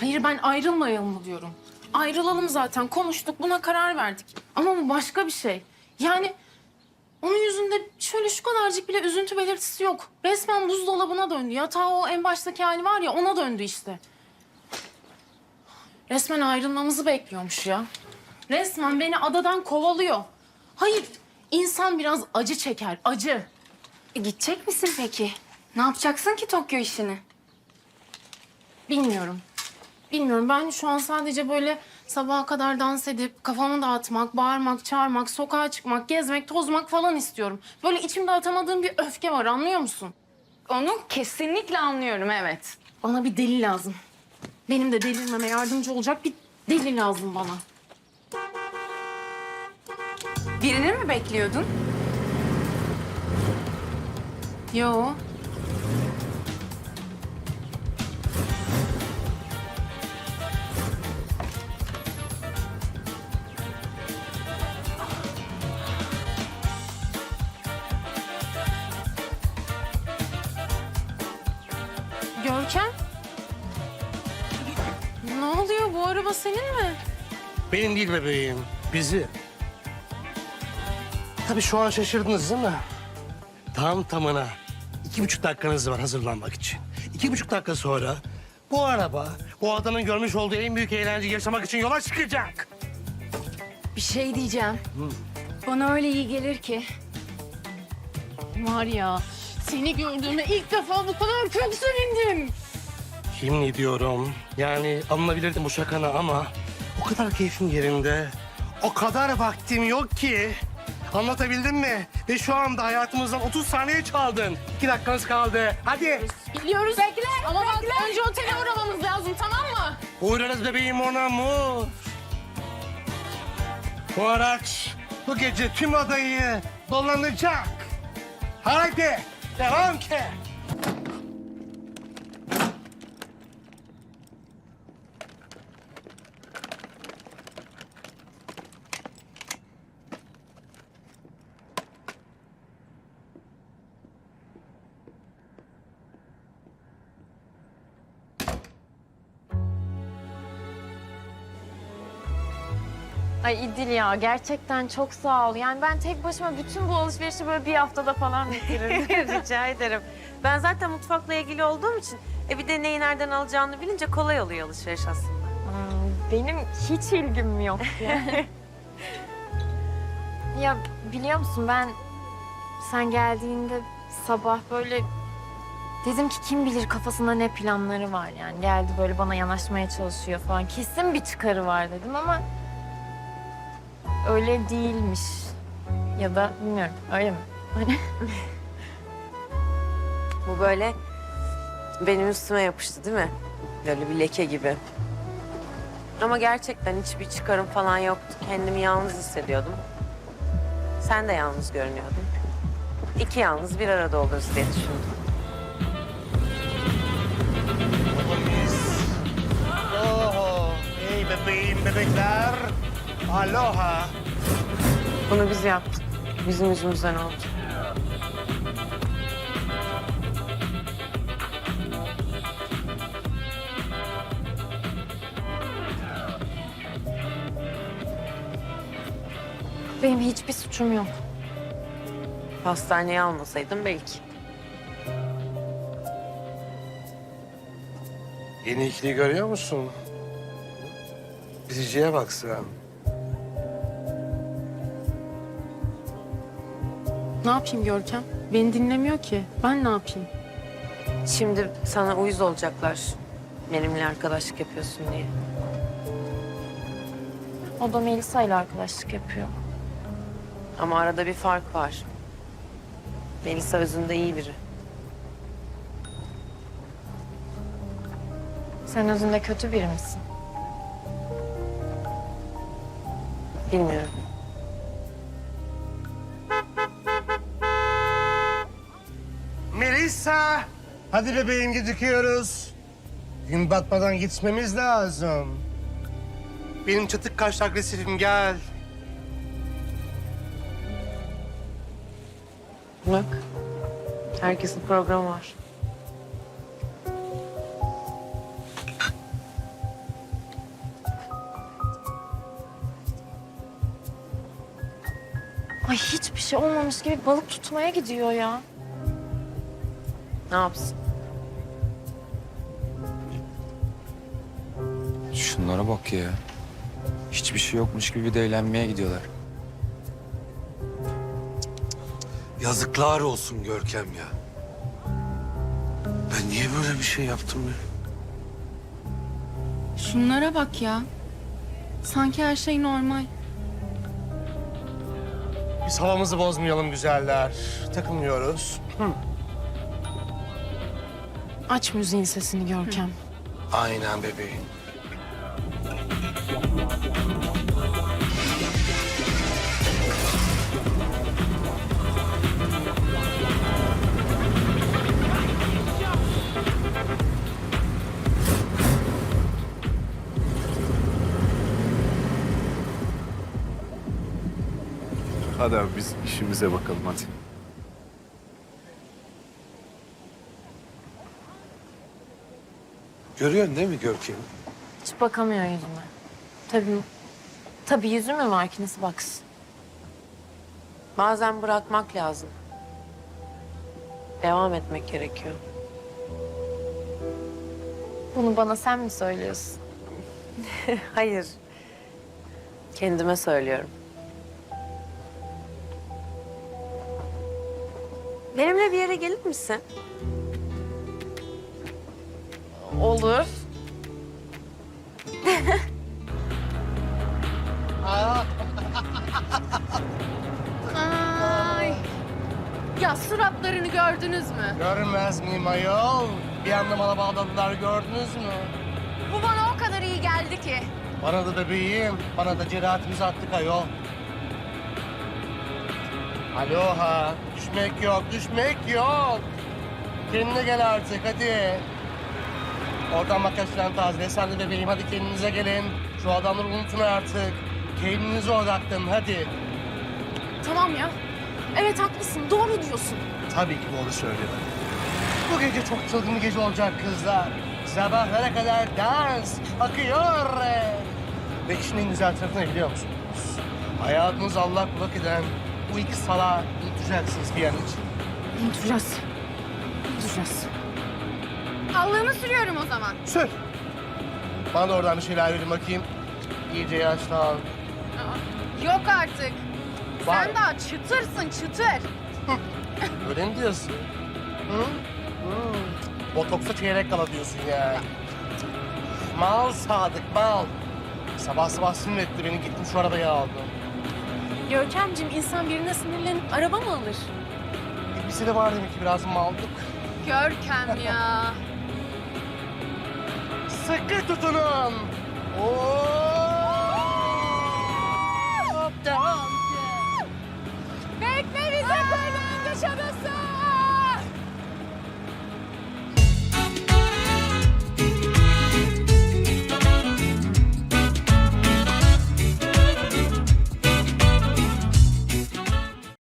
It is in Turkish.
Hayır ben ayrılmayalım mı diyorum. Ayrılalım zaten konuştuk buna karar verdik. Ama bu başka bir şey. Yani onun yüzünde şöyle şu kadarcık bile üzüntü belirtisi yok. Resmen buzdolabına döndü. Yatağı o en baştaki hali var ya ona döndü işte. Resmen ayrılmamızı bekliyormuş ya. Resmen beni adadan kovalıyor. Hayır insan biraz acı çeker acı. E, gidecek misin peki? Ne yapacaksın ki Tokyo işini? Bilmiyorum. Bilmiyorum. Ben şu an sadece böyle sabaha kadar dans edip kafamı dağıtmak, bağırmak, çağırmak, sokağa çıkmak, gezmek, tozmak falan istiyorum. Böyle içimde atamadığım bir öfke var anlıyor musun? Onu kesinlikle anlıyorum evet. Bana bir deli lazım. Benim de delirmeme yardımcı olacak bir deli lazım bana. Birini mi bekliyordun? Yo. Görkem? Ne oluyor? Bu araba senin mi? Benim değil bebeğim, bizi. Tabii şu an şaşırdınız değil mi? Tam tamına iki buçuk dakikanız var hazırlanmak için. İki buçuk dakika sonra bu araba bu adanın görmüş olduğu en büyük eğlenceyi yaşamak için yola çıkacak. Bir şey diyeceğim. Bana öyle iyi gelir ki. Var ya, seni gördüğüme ilk defa bu kadar çok sevindim. Yemin ediyorum yani alınabilirdim bu şakana ama o kadar keyfim yerinde. O kadar vaktim yok ki. Anlatabildim mi? Ve şu anda hayatımızdan 30 saniye çaldın. İki dakikanız kaldı. Hadi. Biliyoruz. Bekle, Ama bak önce otele uğramamız lazım tamam mı? Uğrarız bebeğim ona mu? Bu araç bu gece tüm adayı dolanacak. Haydi devam ki. Ay İdil ya gerçekten çok sağ ol. Yani ben tek başıma bütün bu alışverişi böyle bir haftada falan bitiririm. Rica ederim. Ben zaten mutfakla ilgili olduğum için e bir de neyi nereden alacağını bilince kolay oluyor alışveriş aslında. benim hiç ilgim yok ya. ya biliyor musun ben sen geldiğinde sabah böyle dedim ki kim bilir kafasında ne planları var yani. Geldi böyle bana yanaşmaya çalışıyor falan. Kesin bir çıkarı var dedim ama öyle değilmiş. Ya da bilmiyorum öyle mi? Bu böyle benim üstüme yapıştı değil mi? Böyle bir leke gibi. Ama gerçekten hiçbir çıkarım falan yoktu. Kendimi yalnız hissediyordum. Sen de yalnız görünüyordun. İki yalnız bir arada oluruz diye düşündüm. Oho. Hey bebeğim bebekler. Aloha. Bunu biz yaptık. Bizim yüzümüzden oldu. Benim hiçbir suçum yok. Hastaneye almasaydım belki. Yeni ikili görüyor musun? Biziciye bak sen. Ne yapayım Görkem? Beni dinlemiyor ki. Ben ne yapayım? Şimdi sana uyuz olacaklar. Benimle arkadaşlık yapıyorsun diye. O da Melisa ile arkadaşlık yapıyor. Ama arada bir fark var. Melisa özünde iyi biri. Sen özünde kötü biri misin? Bilmiyorum. Melisa. Hadi bebeğim gidiyoruz. Gün batmadan gitmemiz lazım. Benim çatık karşı agresifim gel. Bak. Herkesin programı var. Ay hiçbir şey olmamış gibi balık tutmaya gidiyor ya. Ne yapsın? Şunlara bak ya. Hiçbir şey yokmuş gibi de eğlenmeye gidiyorlar. Yazıklar olsun Görkem ya. Ben niye böyle bir şey yaptım ya? Şunlara bak ya. Sanki her şey normal. Biz havamızı bozmayalım güzeller. Takılmıyoruz. Aç müziğin sesini Görkem. Aynen bebeğim. Hadi abi biz işimize bakalım hadi. Görüyorsun değil mi Görkem? Hiç bakamıyor yüzüme. Tabii, tabii yüzü mü var ki nasıl baksın? Bazen bırakmak lazım. Devam etmek gerekiyor. Bunu bana sen mi söylüyorsun? Hayır. Kendime söylüyorum. Benimle bir yere gelir misin? Olur. Ay. Ya suratlarını gördünüz mü? Görmez miyim ayol? Bir anda bana bağladılar gördünüz mü? Bu bana o kadar iyi geldi ki. Bana da bebeğim, bana da cerahatimizi attık ayol. Aloha, düşmek yok, düşmek yok. Kendine gel artık hadi. Oradan makyaj falan tazele, sen de bebeğim hadi kendinize gelin. Şu adamları unutun artık. Kendinize odaklanın hadi. Tamam ya. Evet haklısın. Doğru diyorsun. Tabii ki doğru söylüyorum. Bu gece çok çılgın bir gece olacak kızlar. Sabahlara kadar dans akıyor. Ve işin en güzel tarafı ne biliyor musunuz? Hayatınız Allah kulak eden bu iki salağı unutacaksınız bir an için. Unutacağız. Unutacağız. Allah'ını sürüyorum o zaman. Sür. Bana da oradan bir şeyler verin bakayım. İyice yaşlan. Yok artık. Var. Sen daha çıtırsın çıtır. Öyle mi diyorsun? Hı? Hı. Botoksa çeyrek kala diyorsun yani. Mal Sadık, mal. Sabah sabah sinir etti beni. Gittim şu arabayı aldım. Görkemciğim insan birine sinirlenip araba mı alır? E, bize de var demek ki biraz maldık. Görkem ya. Sıkı tutunun. Hop devam. Bekle bizi buradan yaşarız.